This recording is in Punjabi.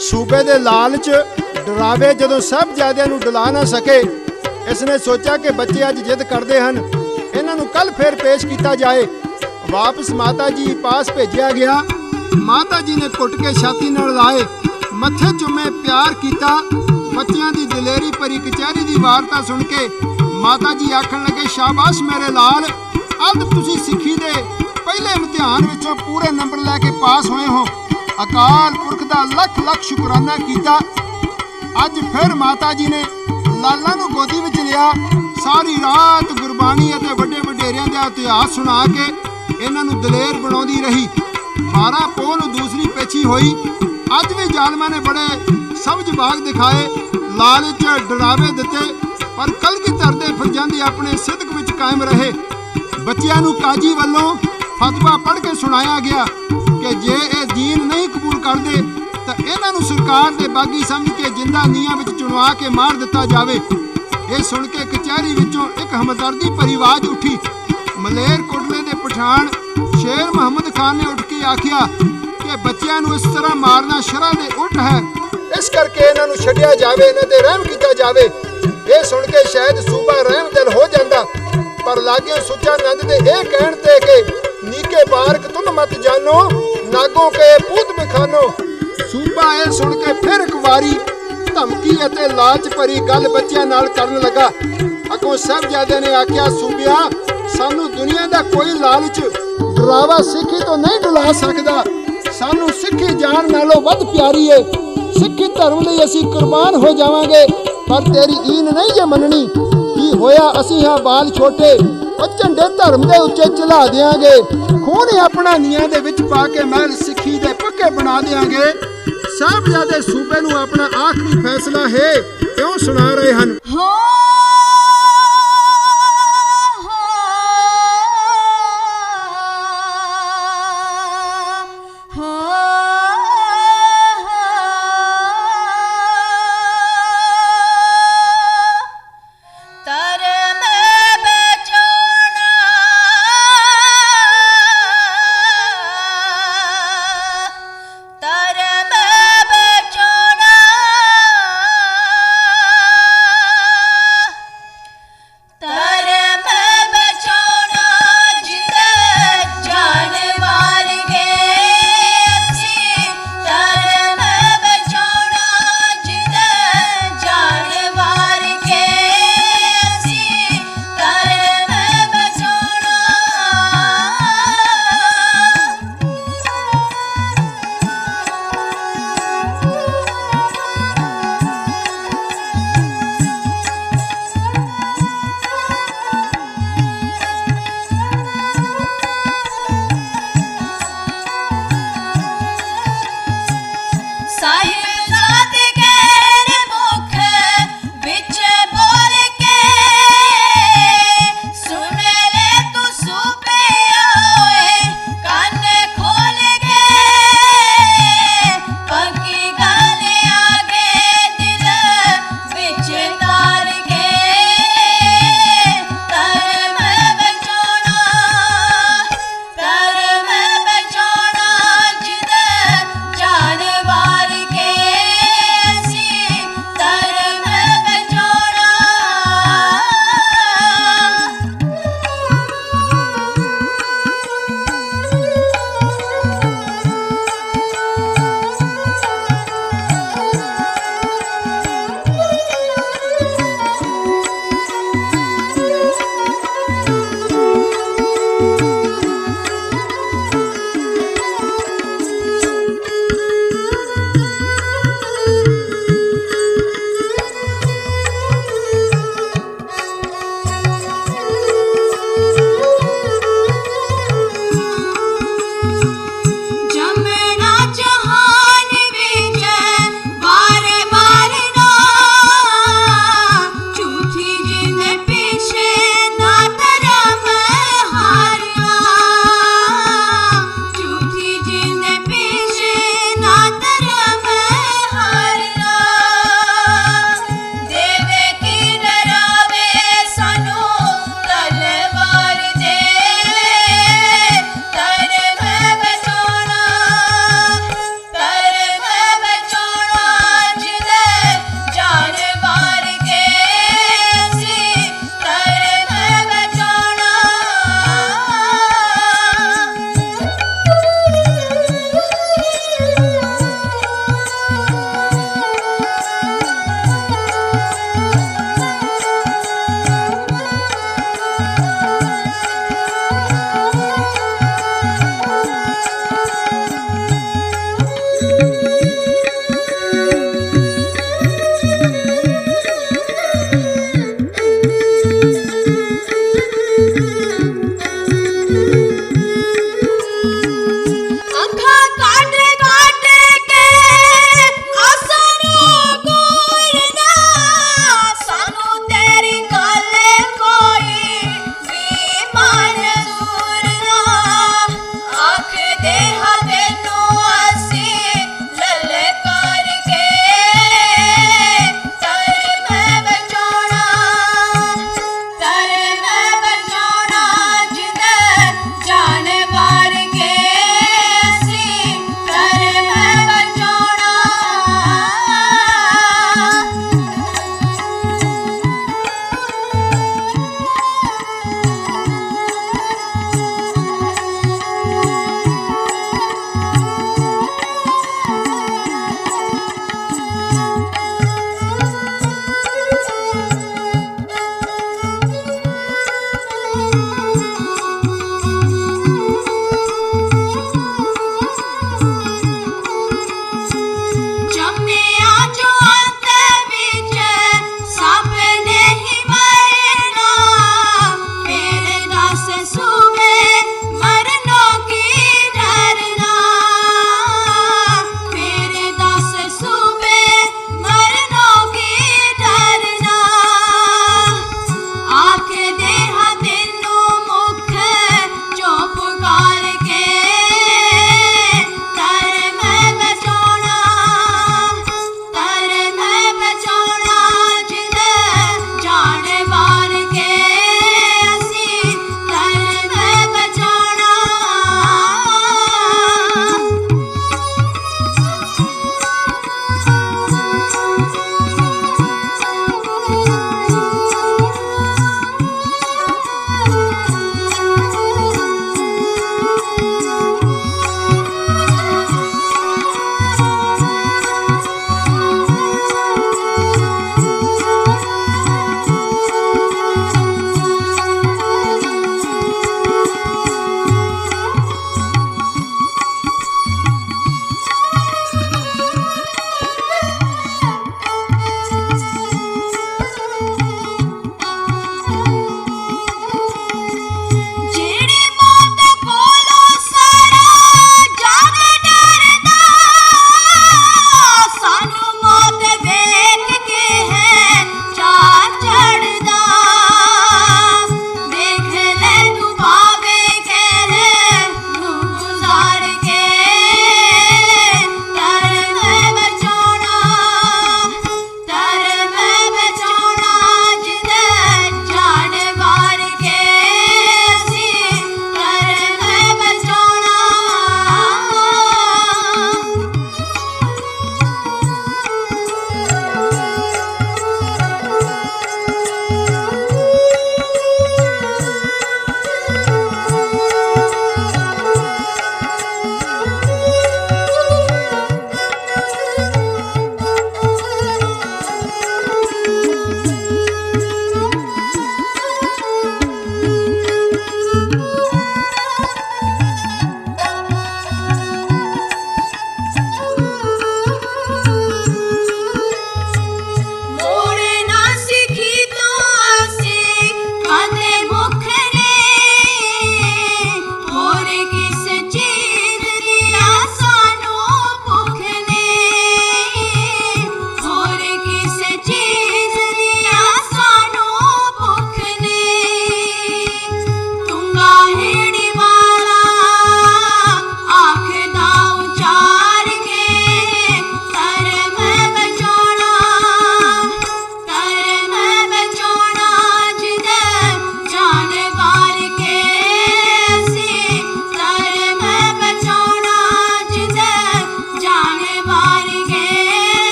ਸੂਬੇ ਦੇ ਲਾਲਚ ਡਰਾਵੇ ਜਦੋਂ ਸਭ ਜਾਦਿਆਂ ਨੂੰ ਡਲਾ ਨਾ ਸਕੇ। ਇਸ ਨੇ ਸੋਚਿਆ ਕਿ ਬੱਚੇ ਅੱਜ ਜਿੱਦ ਕਰਦੇ ਹਨ। ਇਹਨਾਂ ਨੂੰ ਕੱਲ ਫੇਰ ਪੇਸ਼ ਕੀਤਾ ਜਾਏ। ਵਾਪਸ ਮਾਤਾ ਜੀ ਪਾਸ ਭੇਜਿਆ ਗਿਆ। ਮਾਤਾ ਜੀ ਨੇ ਘੁੱਟ ਕੇ ਛਾਤੀ ਨਾਲ ਲਾਏ। ਮੱਥੇ ਚੁੰਮੇ ਪਿਆਰ ਕੀਤਾ। ਬੱਚਿਆਂ ਦੀ ਦਲੇਰੀ ਭਰੀ ਕਚਹਿਰੀ ਦੀ ਵਾਰਤਾ ਸੁਣ ਕੇ ਮਾਤਾ ਜੀ ਆਖਣ ਲੱਗੇ, ਸ਼ਾਬਾਸ਼ ਮੇਰੇ ਲਾਲ ਅੱਜ ਤੁਸੀਂ ਸਿੱਖੀ ਦੇ ਪਹਿਲੇ ਇਮਤਿਹਾਨ ਵਿੱਚੋਂ ਪੂਰੇ ਨੰਬਰ ਲੈ ਕੇ ਪਾਸ ਹੋਏ ਹੋ। ਅਕਾਲ ਪੁਰਖ ਦਾ ਲੱਖ ਲੱਖ ਸ਼ੁਕਰਾਨਾ ਕੀਤਾ। ਅੱਜ ਫਿਰ ਮਾਤਾ ਜੀ ਨੇ ਲਾਲਾ ਨੂੰ ਗੋਦੀ ਵਿੱਚ ਲਿਆ। ਸਾਰੀ ਰਾਤ ਗੁਰਬਾਣੀ ਅਤੇ ਵੱਡੇ ਵਡੇਰਿਆਂ ਦਾ ਇਤਿਹਾਸ ਸੁਣਾ ਕੇ ਇਹਨਾਂ ਨੂੰ ਦਲੇਰ ਬਣਾਉਂਦੀ ਰਹੀ। 12 ਪੋਹ ਨੂੰ ਦੂਸਰੀ ਪੇਛੀ ਹੋਈ। ਅੱਜ ਵੀ ਜ਼ਾਲਮਾਂ ਨੇ ਬੜੇ ਸਬਜ ਬਾਗ ਦਿਖਾਏ, ਲਾਲਚ ਡਰਾਵੇ ਦਿੱਤੇ, ਪਰ ਕਲਗੀਧਰ ਦੇ ਫਰਜ਼ੰਦੀ ਆਪਣੇ ਸਿੱਧਕ ਵਿੱਚ ਕਾਇਮ ਰਹੇ। ਬੱਚਿਆਂ ਨੂੰ ਕਾਜੀ ਵੱਲੋਂ ਫਤਵਾ ਪੜ੍ਹ ਕੇ ਸੁਣਾਇਆ ਗਿਆ। ਕਿ ਜੇ ਇਹ ਦੀਨ ਨਹੀਂ ਕਬੂਲ ਕਰਦੇ, ਤਾਂ ਇਹਨਾਂ ਨੂੰ ਸਰਕਾਰ ਦੇ ਬਾਗੀ ਸਮਝ ਕੇ ਜਿੰਦਾ ਨੀਹਾਂ ਵਿੱਚ ਚੁਣਵਾ ਕੇ ਮਾਰ ਦਿੱਤਾ ਜਾਵੇ। ਇਹ ਸੁਣ ਕੇ ਕਚਹਿਰੀ ਵਿੱਚੋਂ ਇੱਕ ਹਮਦਰਦੀ ਭਰੀ ਆਵਾਜ਼ ਉੱਠੀ। ਮਲੇਰ ਕੋਟਲੇ ਦੇ ਪਠਾਨ ਸ਼ੇਰ ਮੁਹੰਮਦ ਖਾਨ ਨੇ ਉੱਠ ਕੇ ਆਖਿਆ ਕਿ ਬੱਚਿਆਂ ਨੂੰ ਇਸ ਤਰ੍ਹਾਂ ਮਾਰਨਾ ਸ਼ਰਅ ਦੇ ਉਲਟ ਹੈ। ਇਸ ਕਰਕੇ ਇਹਨਾਂ ਨੂੰ ਛੱਡਿਆ ਜਾਵੇ, ਇਹਨਾਂ ਤੇ ਰਹਿਮ ਕੀਤਾ ਜਾਵੇ। ਇਹ ਸੁਣ ਕੇ ਸ਼ਾਇਦ ਸੂਬਾ ਰਹਿਮ ਦਿਲ ਹੋ ਜਾਂਦਾ, ਪਰ ਲਾਗੇ ਸੁੱਚਾ ਨੰਦ ਦੇ ਇਹ ਕਹਿਣ ਤੇ ਕਿ, ਨੀਕੇ ਬਾਰਕ ਤੁਮ ਮਤ ਜਾਨੋ। ਨਾਗੋ ਕੇ ਪੂਤ ਬਖਾਨੋ ਸੂਬਾ ਇਹ ਸੁਣ ਕੇ ਫਿਰ ਇੱਕ ਵਾਰੀ ਧਮਕੀ ਅਤੇ ਲਾਲਚ ਭਰੀ ਗੱਲ ਬੱਚਿਆਂ ਨਾਲ ਕਰਨ ਲੱਗਾ। ਅੱਗੋਂ ਸਾਹਿਬਜ਼ਾਦਿਆਂ ਨੇ ਆਖਿਆ, ਸੂਬਿਆ, ਸਾਨੂੰ ਦੁਨੀਆ ਦਾ ਕੋਈ ਲਾਲਚ, ਡਰਾਵਾ ਸਿੱਖੀ ਤੋਂ ਨਹੀਂ ਡੁਲਾ ਸਕਦਾ। ਸਾਨੂੰ ਸਿੱਖੀ ਜਾਨ ਨਾਲੋਂ ਵੱਧ ਪਿਆਰੀ ਏ। ਸਿੱਖੀ ਧਰਮ ਲਈ ਅਸੀਂ ਕੁਰਬਾਨ ਹੋ ਜਾਵਾਂਗੇ, ਪਰ ਤੇਰੀ ਈਨ ਨਹੀਂ ਜੇ ਮੰਨਣੀ। ਕੀ ਹੋਇਆ? ਅਸੀਂ ਹਾਂ ਬਾਲ ਛੋਟੇ ਉਹ ਝੰਡੇ ਧਰਮ ਦੇ ਉੱਚੇ ਚਲਾ ਦੇਾਂਗੇ ਖੂਨ ਆਪਣਾ ਨੀਆਂ ਦੇ ਵਿੱਚ ਪਾ ਕੇ ਮਹਿਲ ਸਿੱਖੀ ਦੇ ਪੱਕੇ ਬਣਾ ਦੇਾਂਗੇ ਸਾਹਿਬਜ਼ਾਦੇ ਸੂਬੇ ਨੂੰ ਆਪਣਾ ਆਖਰੀ ਫੈਸਲਾ ਹੈ, ਕਿਉਂ ਸੁਣਾ ਰਹੇ ਹਨ? ਹੋ!